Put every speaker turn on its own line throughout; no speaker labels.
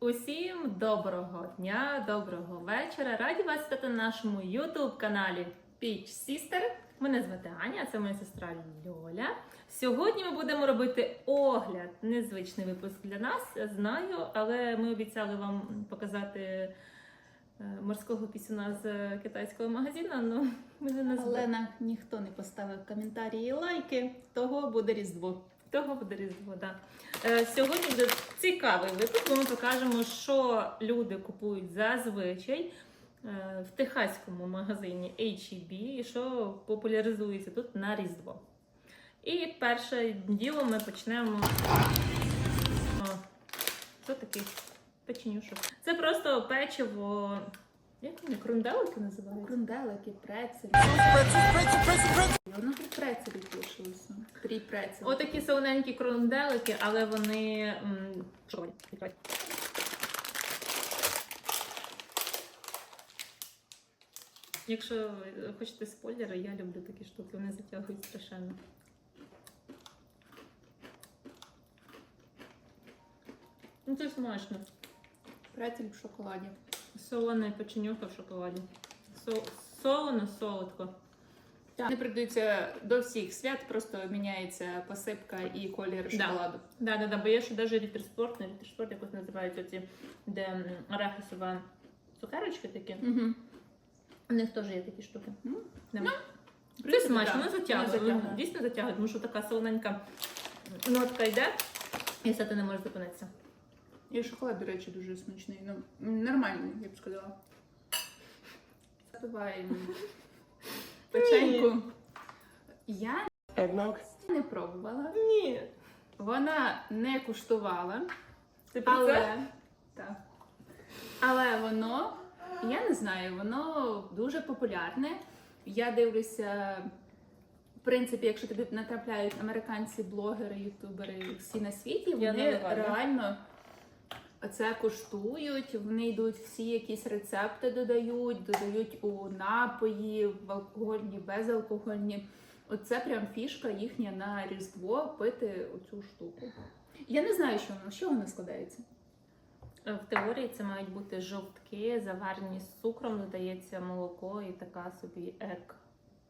Усім доброго дня, доброго вечора. Раді вас вітати на нашому YouTube каналі Peach Sister. Мене звати Аня, це моя сестра Льоля. Сьогодні ми будемо робити огляд. Незвичний випуск для нас, знаю, але ми обіцяли вам показати е, морського пісюна з китайського магазину. Ну, ми не назвали.
Але нам ніхто не поставив коментарі і лайки, того буде різдво.
Того буде різдво, да. Е, сьогодні буде цікавий випуск, бо ми покажемо, що люди купують зазвичай е, в техаському магазині H-E-B і що популяризується тут на Різдво. І перше діло ми почнемо. О, що такий печенюшок? Це просто печиво. Як вони крунделики називаються?
Крунделики, прецелі. Воно тут прецелі залишилося. Три прецелі.
Отакі солоненькі крунделики, але вони. м, шоколадні. Якщо ви хочете спойлери, я люблю такі штуки, вони затягують страшенно. Ну це смачно.
Прецель в шоколаді.
Солоне печенюка в шоколаді. Со- Солоно, солодко.
Вони придаються до всіх свят, просто міняється посипка і колір
Да.
шоколаду.
Да, да, да, бо є ще навіть рітерспорт, не рітерспорт, якось називають оці, де м, арахісова цукерочки такі.
Угу.
У них теж є такі штуки.
Ну,
Да. Це
принципі,
смачно,
да,
воно затягує.
воно затягує.
Дійсно затягує, тому що така солоненька нотка йде, і все ти не можеш зупинитися.
І шоколад, до речі, дуже смачний. Ну, нормальний, я б сказала. Запиваємо печеньку. Я
Eggnog.
не пробувала.
Ні.
Вона не куштувала.
Ти про це?
Але, так. Але воно, я не знаю, воно дуже популярне. Я дивлюся, в принципі, якщо тобі натрапляють американці, блогери, ютубери, всі на світі,
Я
вони
наливаю.
реально це куштують, вони йдуть всі якісь рецепти додають, додають у напої, в алкогольні, безалкогольні. Оце прям фішка їхня на Різдво пити оцю штуку. Я не знаю, що воно, чого воно складається.
Е, В теорії це мають бути жовтки, заварені з цукром, додається молоко і така собі ек.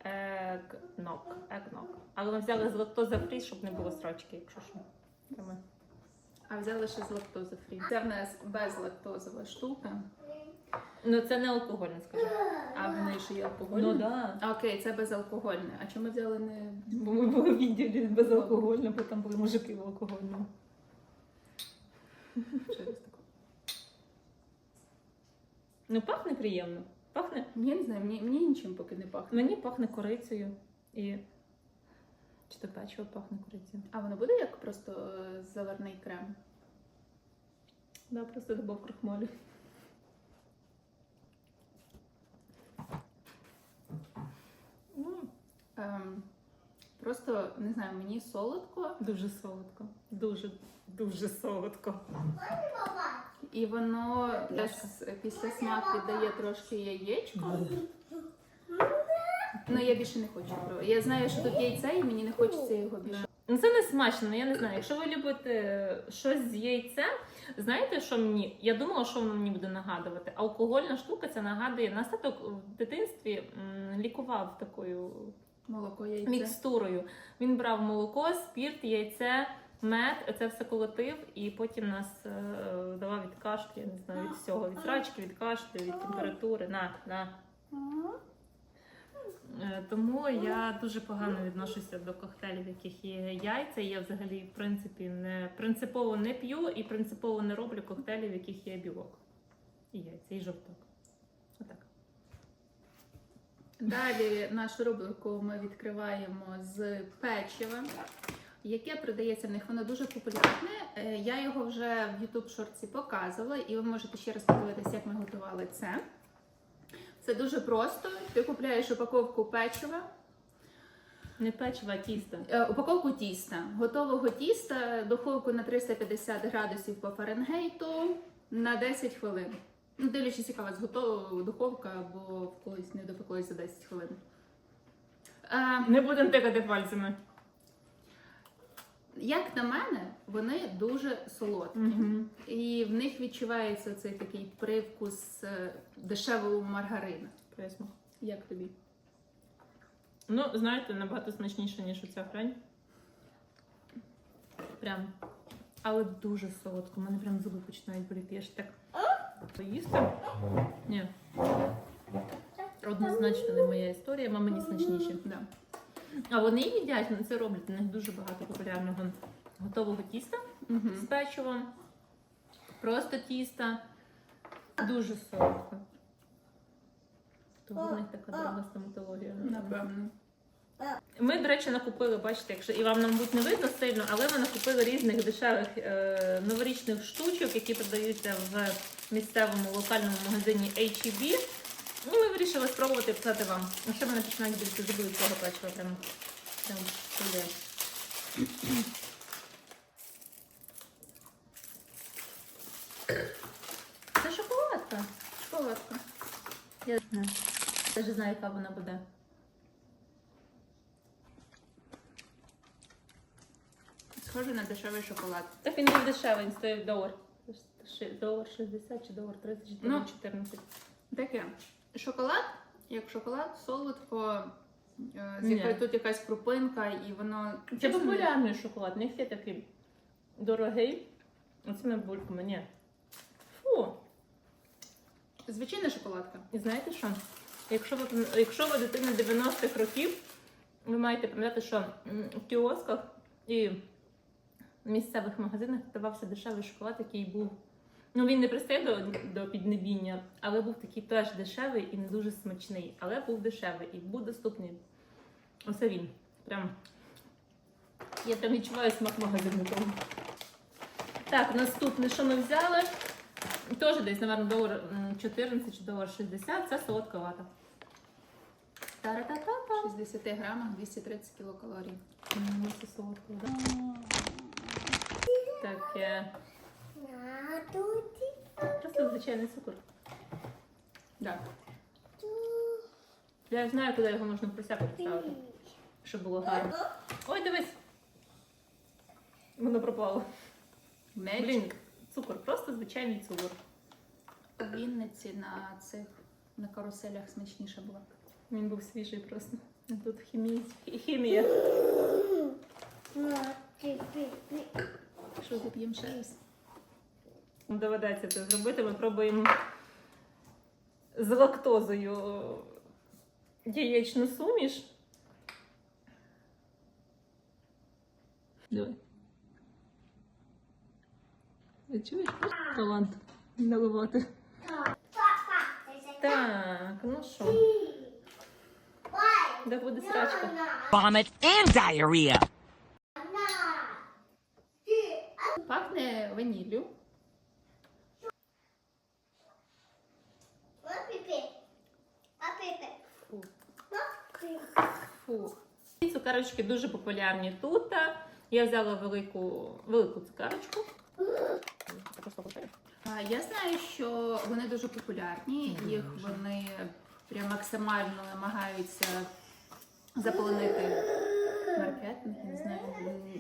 Екнок. Екнок. Але ми взяли з лактоза фрі, щоб не було строчки, якщо що.
А взяли ще з лактоза фрі. Це в нас безлактозова штука.
Ну це не алкогольне, скажу.
А в неї ще є алкогольне?
Ну да.
А, Окей, це безалкогольне. А чому взяли не
Бо ми були в відділі безалкогольно, бо там були мужики в алкогольному.
через таку?
Ну, пахне приємно. Пахне.
Я не знаю, мені, мені нічим поки не пахне.
Мені пахне корицею і. Чи то печиво пахне корицею?
А воно буде як просто е, заварний крем?
Да, просто добав крахмалю. Ну,
Ем, просто не знаю, мені солодко,
Дуже солодко. Дуже, дуже солодко.
і воно після смак віддає трошки яєчко. Ну я більше не хочу пробувати. Я знаю, що тут яйце, і мені не хочеться його більше.
Ну це не смачно, ну, я не знаю. Якщо ви любите щось з яйцем, знаєте, що мені? Я думала, що воно мені буде нагадувати. Алкогольна штука це нагадує. Нас тато в дитинстві м, лікував такою
Молоко яйце.
мікстурою. Він брав молоко, спірт, яйце, мед, це все колотив, і потім нас е, давав від кашлю, я не знаю, від всього, від срачки, від кашлю, від температури. На, на. Е, Тому я дуже погано відношуся до коктейлів, в яких є яйця. Я взагалі, в принципі, не принципово не п'ю і принципово не роблю коктейлів, в яких є білок. І яйця, і жовток. Отак.
Далі нашу рубрику ми відкриваємо з печива, яке продається в них. Воно дуже популярне. Е, Я його вже в YouTube шорці показувала, і ви можете ще раз подивитися, як ми готували це. Це дуже просто. Ти купляєш упаковку печива,
Не печиво, а тісто.
е, упаковку тіста, готового тіста, духовку на 350 градусів по Фаренгейту на 10 хвилин. Ну, дивлячись, яка у вас готова духовка, або в когось не допеклось за 10 хвилин. Е,
Не будемо тикати пальцями.
Як на мене, вони дуже солодкі.
Мгм.
І в них відчувається цей такий привкус е, дешевого маргарину.
Присмак.
Як тобі?
Ну, знаєте, набагато смачніше, ніж оця хрень. Прям. Але дуже солодко. У мене прям зуби починають боліти. Я ж так поїсти. Ні. Однозначно не моя історія, мама мені смачніші.
Да.
А вони їдять, вони це роблять. У них дуже багато популярного готового тіста
Угу.
з печивом. Просто тіста. Дуже солодко. Того в них така дорога стоматологія.
Напевно.
Ми, до речі, накупили, бачите, якщо і вам, мабуть, не видно сильно, але ми накупили різних дешевих е, новорічних штучок, які продаються в місцевому локальному магазині H-E-B. І ми вирішили спробувати писати вам. А ще мене починають більше зуби від цього печива. Прям, прям туди. Це шоколадка.
Шоколадка.
Я знаю. навіть знаю, яка вона буде.
Схоже на дешевий шоколад.
Так він не дешевий, він стоїть долар. Долар 60 чи долар 30 чи
Ну,
14.
Таке. Шоколад, як шоколад, солодко, е, з якою тут якась крупинка, і воно.
Це
чесно,
популярний шоколад, не всі такий дорогий. Оцими бульками, ні. Фу.
Звичайна шоколадка.
І знаєте що? Якщо ви, якщо ви дитина 90-х років, ви маєте пам'ятати, що в кіосках і в місцевих магазинах продавався дешевий шоколад, який був. Ну, він не пристає до, до піднебіння, але був такий теж дешевий і не дуже смачний. Але був дешевий і був доступний. Оце він. Прям. Я прям відчуваю смак магазину того. Так, наступне, що ми взяли? Теж десь, напевно, долар 14 чи долар 60. Це солодка вата. Та-ра-та-та-та.
60 грамах 230 кілокалорій.
Це солодко, да? Таке. Звичайний цукор.
Да.
Я знаю, куди його можна присяку поставити, щоб було гарно. Ой, дивись! Воно пропало.
Меч
Блін, цукор, просто звичайний цукор.
в Вінниці на цих на каруселях смачніше було.
Він був свіжий просто. Тут хімія. хімія.
Що вип'ємо ще раз?
Доведеться це зробити. Ми пробуємо з лактозою яєчну суміш. Давай. Ти чуєш? Талант наливати. Так, ну що, де буде срачка?
vomit and diarrhea.
Пахне ваніллю.
Фу. Ці цукерочки дуже популярні тут. Я взяла велику, велику цукерочку.
А, Я знаю, що вони дуже популярні, їх вони прям максимально намагаються заполонити маркетинг, я не знаю,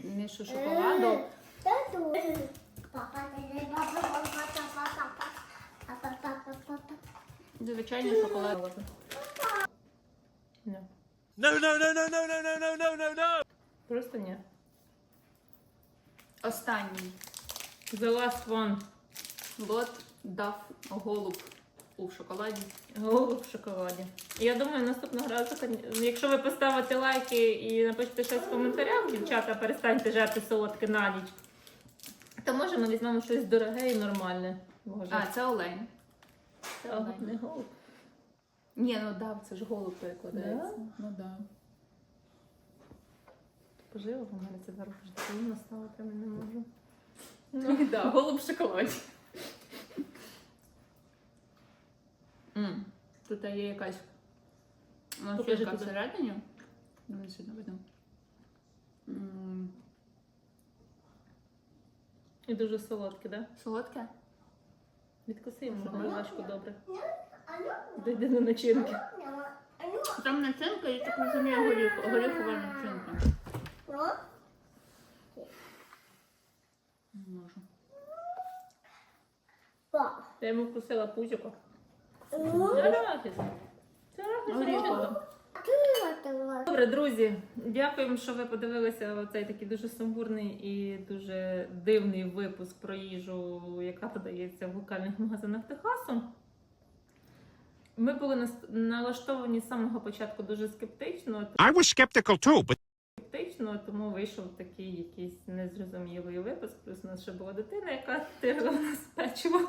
нішу шоколаду. Звичайний шоколад.
No, no, no, no, no, no, no, no, no, no, no.
Просто ні.
Останній
The last one.
лот дав голуб у шоколаді.
Голуб в шоколаді. Я думаю, наступного разу, якщо ви поставите лайки і напишете щось в коментарях, дівчата, перестаньте жерти солодке на ніч, то може ми візьмемо щось дороге і нормальне. Може.
А, це олень. Це олень.
не голуб.
Ні, ну дав, це ж голуб перекладається. Ну да.
Поживо, в мене це зараз вже дивно стало, прямо не можу. Ну,
Да, голуб в шоколаді. М, Тут є якась
Покажи
начинка
туди.
всередині. Ну, не сильно видно. М,
І дуже солодке, так? Да?
Солодке?
Відкуси йому
Ага.
горлашку добре. Дойди до начинки.
Там начинка, я так розумію, горіх, горіхова начинка. можу.
Я йому вкусила пузико. Добре, друзі, дякуємо, що ви подивилися оцей такий дуже сумбурний і дуже дивний випуск про їжу, яка подається в локальних магазинах Техасу. Ми були налаштовані з самого початку дуже скептично,
I was skeptical too, but
скептично, тому вийшов такий якийсь незрозумілий випуск. Плюс у нас ще була дитина, яка тигла у нас печиво.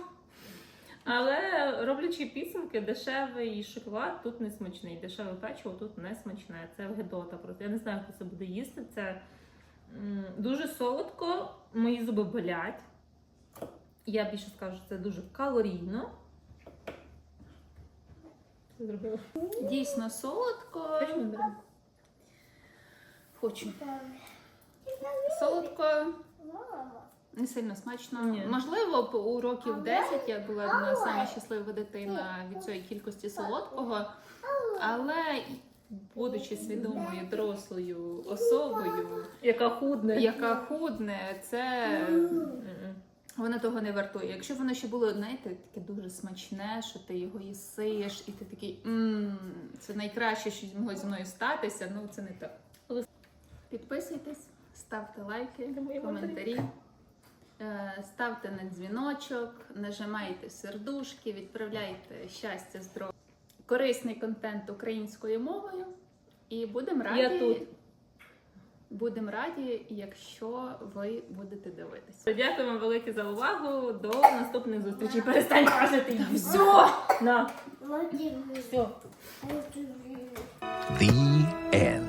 Але роблячи підсумки, дешевий шоколад тут не смачний. Дешеве печиво тут не смачне. Це гедота. Просто я не знаю, хто це буде їсти. Це дуже солодко, мої зуби болять. Я більше скажу, це дуже калорійно. Зробила?
Дійсно солодко. Хочу. Солодко, не сильно смачно.
Ні.
Можливо, у років 10 я була одна сама щаслива дитина від цієї кількості солодкого, але будучи свідомою дорослою особою,
Яка худне.
яка худне, це. Воно того не вартує. Якщо воно ще було, знаєте, таке дуже смачне, що ти його їсиш, і ти такий мм, це найкраще, що могло зі мною статися. Ну це не так. Підписуйтесь, ставте лайки, коментарі. е, Ставте на дзвіночок, нажимайте сердушки, відправляйте щастя, здоров'я, корисний контент українською мовою. І будемо раді,
Я тут.
Будемо раді, якщо ви будете дивитися.
Дякуємо велике за увагу. До наступних зустрічей. Перестань кажити. Все! На, все.
the end.